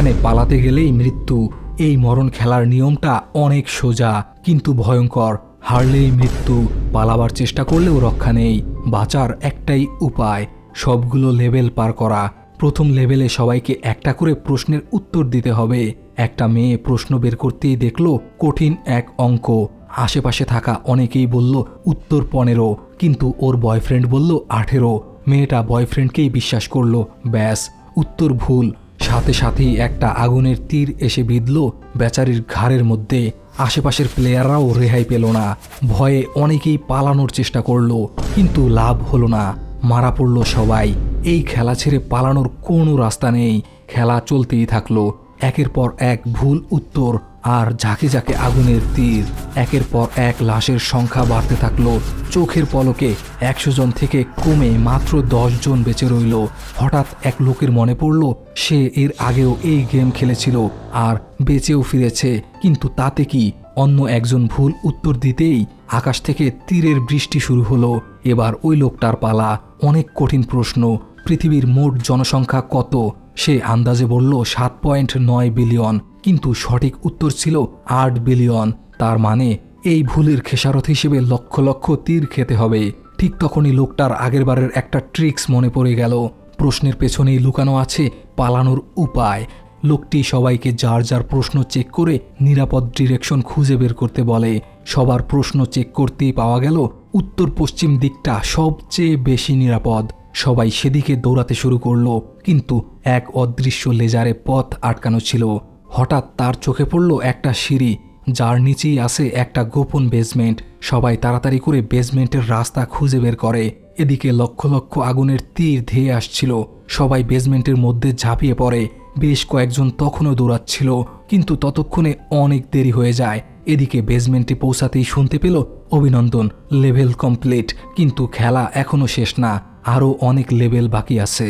এখানে পালাতে গেলেই মৃত্যু। এই মরণ খেলার নিয়মটা অনেক সোজা, কিন্তু ভয়ঙ্কর। হারলেই মৃত্যু, পালাবার চেষ্টা করলেও রক্ষা নেই। বাঁচার একটাই উপায়, সবগুলো লেভেল পার করা। প্রথম লেভেলে সবাইকে একটা করে প্রশ্নের উত্তর দিতে হবে। একটা মেয়ে প্রশ্ন বের করতেই দেখল কঠিন এক অঙ্ক। আশেপাশে থাকা অনেকেই বলল উত্তর পনেরো, কিন্তু ওর বয়ফ্রেন্ড বলল আঠেরো। মেয়েটা বয়ফ্রেন্ডকেই বিশ্বাস করল, ব্যাস, উত্তর ভুল। সাথে সাথেই একটা আগুনের তীর এসে বিঁধল বেচারির ঘাড়ের মধ্যে। আশেপাশের প্লেয়াররাও রেহাই পেল না। ভয়ে অনেকেই পালানোর চেষ্টা করল, কিন্তু লাভ হলো না। মারা পড়ল সবাই। এই খেলা ছেড়ে পালানোর কোনো রাস্তা নেই। খেলা চলতেই থাকল। একের পর এক ভুল উত্তর আর ঝাঁকে ঝাঁকে আগুনের তীর, একের পর এক লাশের সংখ্যা বাড়তে থাকল। চোখের পলকে একশো জন থেকে কমে মাত্র দশ জন বেঁচে রইল। হঠাৎ এক লোকের মনে পড়ল, সে এর আগেও এই গেম খেলেছিল আর বেঁচেও ফিরেছে। কিন্তু তাতে কি? অন্য একজন ভুল উত্তর দিতেই আকাশ থেকে তীরের বৃষ্টি শুরু হলো। এবার ওই লোকটার পালা। অনেক কঠিন প্রশ্ন। পৃথিবীর মোট জনসংখ্যা কত? সে আন্দাজে বলল, সাত পয়েন্ট নয় বিলিয়ন। কিন্তু সঠিক উত্তর ছিল আট বিলিয়ন। তার মানে এই ভুলের খেসারত হিসেবে লক্ষ লক্ষ তীর খেতে হবে। ঠিক তখনই লোকটার আগেরবারের একটা ট্রিক্স মনে পড়ে গেল। প্রশ্নের পেছনেই লুকানো আছে পালানোর উপায়। লোকটি সবাইকে যার যার প্রশ্ন চেক করে নিরাপদ ডিরেকশন খুঁজে বের করতে বলে। সবার প্রশ্ন চেক করতেই পাওয়া গেল উত্তর পশ্চিম দিকটা সবচেয়ে বেশি নিরাপদ। সবাই সেদিকে দৌড়াতে শুরু করল, কিন্তু এক অদৃশ্য লেজারে পথ আটকানো ছিল। হঠাৎ তার চোখে পড়ল একটা সিঁড়ি, যার নিচেই আছে একটা গোপন বেসমেন্ট সবাই তাড়াতাড়ি করে বেসমেন্টের রাস্তা খুঁজে বের করে। এদিকে লক্ষ লক্ষ আগুনের তীর ধেয়ে আসছিল। সবাই বেসমেন্টের মধ্যে ঝাঁপিয়ে পড়ে। বেশ কয়েকজন তখনও দৌড়াচ্ছিল, কিন্তু ততক্ষণে অনেক দেরি হয়ে যায়। এদিকে বেসমেন্টে পৌঁছাতেই শুনতে পেল অভিনন্দন লেভেল কমপ্লিট কিন্তু খেলা এখনও শেষ না। আরও অনেক লেভেল বাকি আছে।